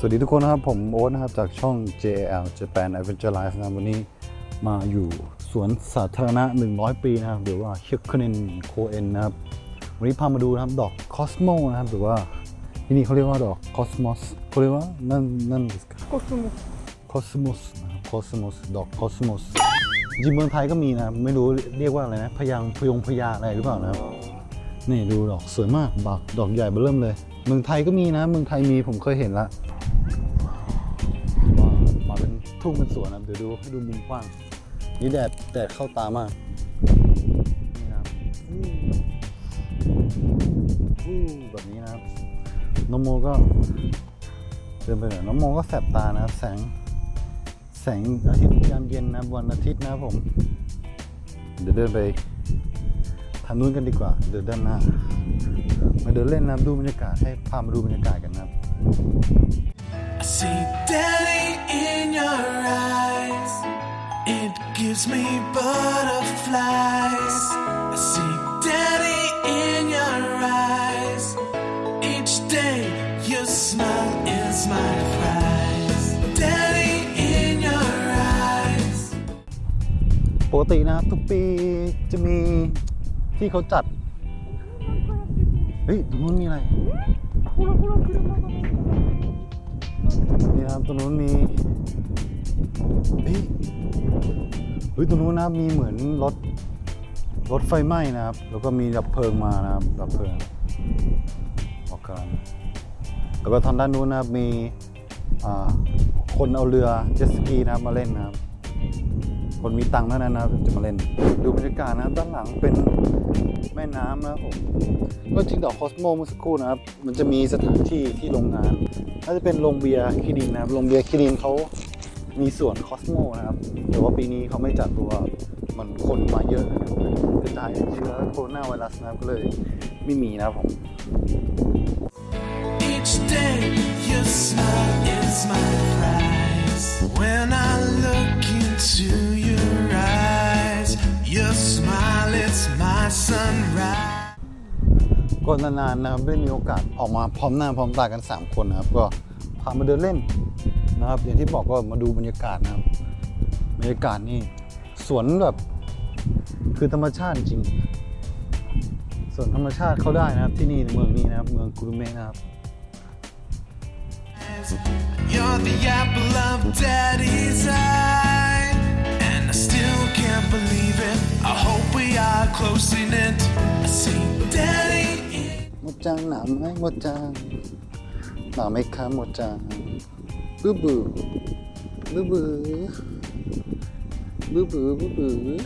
สวัสดีทุกคนนะครับ ผมโอ๊ตนะครับ จากช่อง JL Japan Adventure Life นะครับวันนี้มาอยู่สวนสาธารณะ 100 ปีนะครับหรือว่าเฮ k ค n นโคเอนนะครับ วันนี้พามาดูนะครับดอกคอสโมนะครับ หรือว่าที่นี่เขาเรียกว่าดอกคอสมอสเขาเรียกว่านั่นนั่นคอสโมสคอสโมสนะครับคอสโมสดอกคอสโมสจริงเมืองไทยก็มีนะครับไม่รู้เรียกว่าอะไรนะพยางพยงพยาอะไรหรือเปล่านะครับนี่ดูดอกสวยมากดอกดอกใหญ่เบ้อเริ่มเลย เมืองไทยก็มีนะ เมืองไทยมีผมเคยเห็นละว้าวมาเป็น ทุ่งเป็นสวนนะเดี๋ยวดูให้ดูมุมกว้าง นี่แดดแดดเข้าตามากนี่นะครับอู้อู้แบบนี้นะครับน้องโมก็เดินไปหน่อยน้องโมก็แสบตานะครับ แสง แสงอาทิตย์ยามเย็นนะวันอาทิตย์นะครับผม เดี๋ยวเดินไปทางนู้นกันดีกว่า เดินด้านหน้า มาเดินเล่นนะครับดูบรรยากาศให้พามาดูบรรยากาศกันนะครับ gives me butterflies. I see daddy in your eyes. Each day your smile is my prize. Daddy in your eyes. ปกตินะครับทุกปีจะมีที่เขาจัด เฮ้ยตรงนู้นมีอะไร นี่ครับตรงนู้นมีเฮ้ย ฮ้ยตรงนู้นนะครับมีเหมือนรถรถไฟไหม้นะครับ แล้วก็มีดับเพลิงมานะครับดับเพลิงออกกันแล้วก็ทางด้านนู้นนะครับมีคนเอาเรือเจ็ตสกีนะครับมาเล่นนะครับ คนมีตังค์เท่านั้นนะครับจะมาเล่น ดูบรรยากาศนะครับด้านหลังเป็นแม่น้ำนะครับผมก็จริงดอกคอสโมเมื่อสักครู่นะครับ มันจะมีสถานที่ที่โรงงานน่าจะเป็นโรงเบียร์คิดินนะครับโรงเบียร์คิดินเขา มีสวนคอสโมนะครับแต่ว่าปีนี้เขาไม่จัดตัวามันคนมาเยอะนะครับกระจายเชื้อโคโรนาไวรัสนะครับก็เลยไม่มีนะครับผม Each day your smile is my prize. When I look into your eyes, your smile is my sunrise. ก็นานๆนะครับได้มีโอกาสออกมาพร้อมหน้าพร้อมตากัน 3 คนนะครับ ก็พามาเดินเล่น นะครับอย่างที่บอกก็มาดูบรรยากาศนะครับบรรยากาศนี่สวนแบบคือธรรมชาติจริงสวนธรรมชาติเขาได้นะครับที่นี่ในเมืองนี้นะครับ เมืองกุรุเมะนะครับ You're the apple of daddy's eye. And I still can't believe it. I hope we are close in it. I see daddy in หมดจังหนาวไหมหมดจังหนาวไหมคะหมดจัง บื้อบือบื้อบือบื้อบือบื้อบือ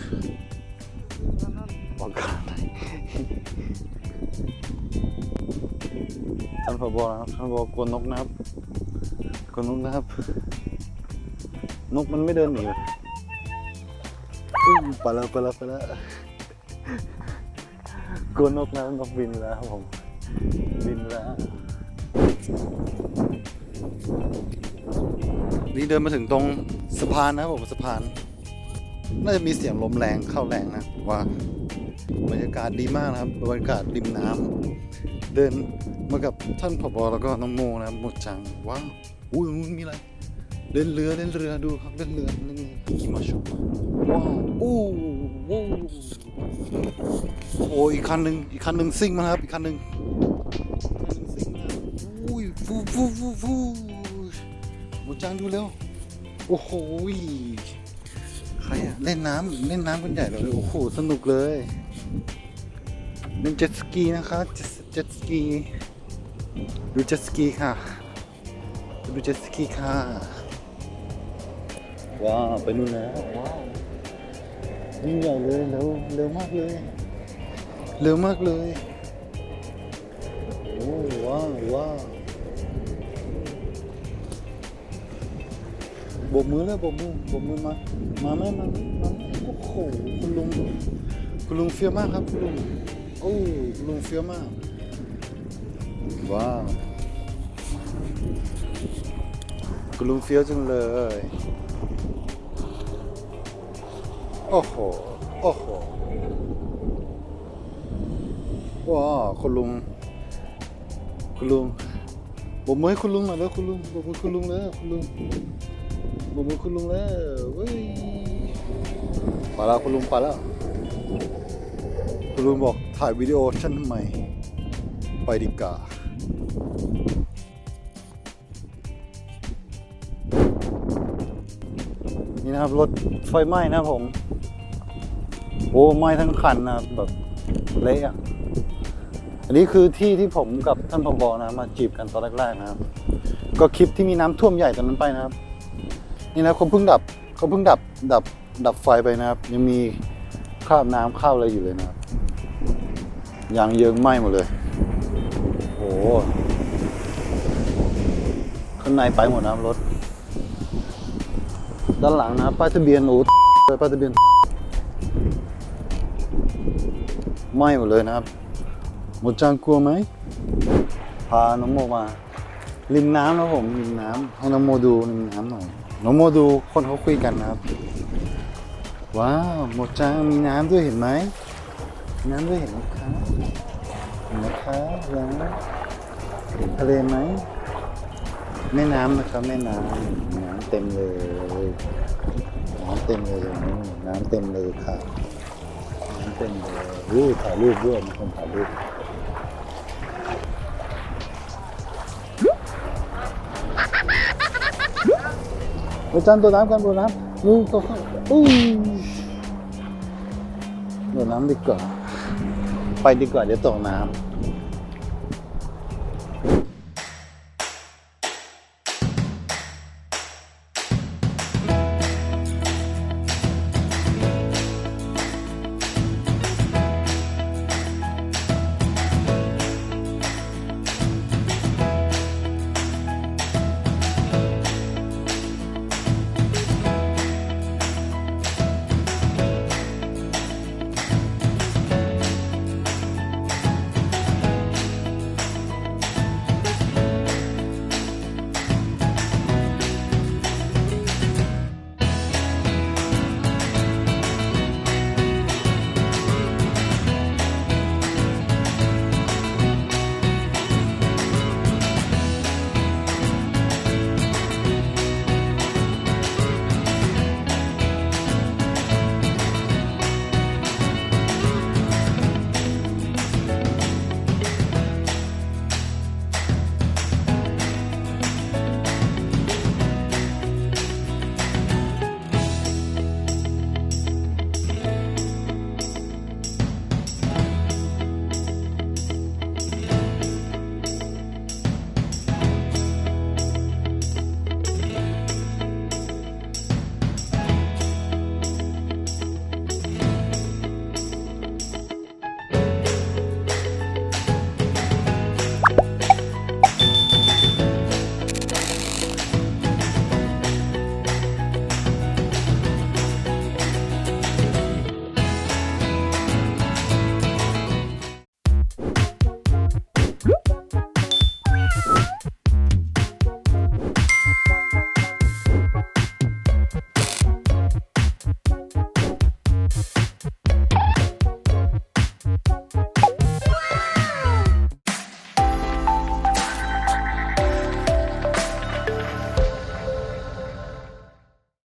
わからないท่านผบนะครับท่านบอกกลัวนกนะครับกลัวนกนะครับ นกมันไม่เดินหนีไปแล้วไปแล้วไปแล้วกลัวนกนะนกบินแล้วผมบินแล้ว นี่เดินมาถึงตรงสะพานนะครับผมสะพาน น่าจะมีเสียงลมแรงเข้าแรงนะว่าบรรยากาศดีมากนะครับบรรยากาศริมน้ำเดินมากับท่านผบแล้วก็น้องโมนะหมดจังว้าวอุ้ยมีอะไรเล่นเรือเล่นเรือดูครับเล่นเรือเล่นเรือขี่มาชมว้าวอู้วู้โอ้ยอีกคันหนึ่งอีกคันหนึ่งซิ่งมาครับอีกคันหนึ่งคันหนึ่งซิ่งมาอุ้ยฟูฟูฟูฟู หมดจังดูเร็ว โอ้โหยใครอะเล่นน้ำเล่นน้ำกันใหญ่เลยโอ้โห สนุกเลยเล่นเจ็ตสกีนะคะเจ็ตเจ็ตสกีดูเจ็ตสกีค่ะดูเจ็ตสกีค่ะ ว้าวไปนู่นแล้วว้าวยิ่งใหญ่เลยเร็วเร็วมากเลย เร็วมากเลยโอ้ว้าวว้าว บกมือเลยโบกมือโบกมือมา มาไหมมาไหมมาไหมโอ้โหคุณลุงคุณลุงเฟี้ยวมากครับคุณลุงโอ้คุณลุงเฟี้ยวมากว้าวคุณลุงเฟี้ยวจังเลยโอ้โหโอ้โหว้าวคุณลุงคุณลุงบมือให้คุณลุงหน่อยแล้วคุณลุงบมือคุณลุงแล้วคุณลุง บมือคุณลุงแล้วเว้ยไปแล้วคุณลุงไปแล้วคุณลุงบอกถ่ายวิดีโอฉันทำไม ไปดีกว่านี่นะครับ รถไฟไหม้นะผม โอ้ไหม้ทั้งคันนะแบบเละอะอันนี้คือที่ที่ผมกับท่านผบนะมาจีบกันตอนแรกๆนะครับ ก็คลิปที่มีน้ำท่วมใหญ่ตอนนั้นไปนะครับ นี่นะเขาเพิ่งดับเขาเพิ่งดับดับดับไฟไปนะครับ ยังมีคราบน้ำข้าวอะไรอยู่เลยนะครับยางเยิงไหม้หมดเลยโอ้โหข้างในไปหมดนะรถ ด้านหลังนะป้ายทะเบียนโอ้ป้ายทะเบียนไหม้หมดเลยนะครับหมดจังกลัวไหมพาน้องโมมาริมน้ำนะผมริมน้ำให้น้องโมดูริมน้ำหน่อย น้องโมดูคนเขาคุยกันนะครับ ว้าวหมดจังมีน้ำด้วยเห็นไหมน้ำด้วยเห็นไหมคะเห็นไหมคะว้าวเห็นทะเลไหมแม่น้ำนะครับแม่น้ำน้ำเต็มเลยน้ำเต็มเลยอย่างนี้น้ำเต็มเลยค่ะน้ำเต็มเลยอู้ถ่ายรูปด้วยมีคนถ่ายรูป อาจารย์ตัวน้ำกันตัวน้ำนู่นตัวข้างอู้ตัวน้ำดีกว่า ไปดีกว่าเดี๋ยวตกน้ำ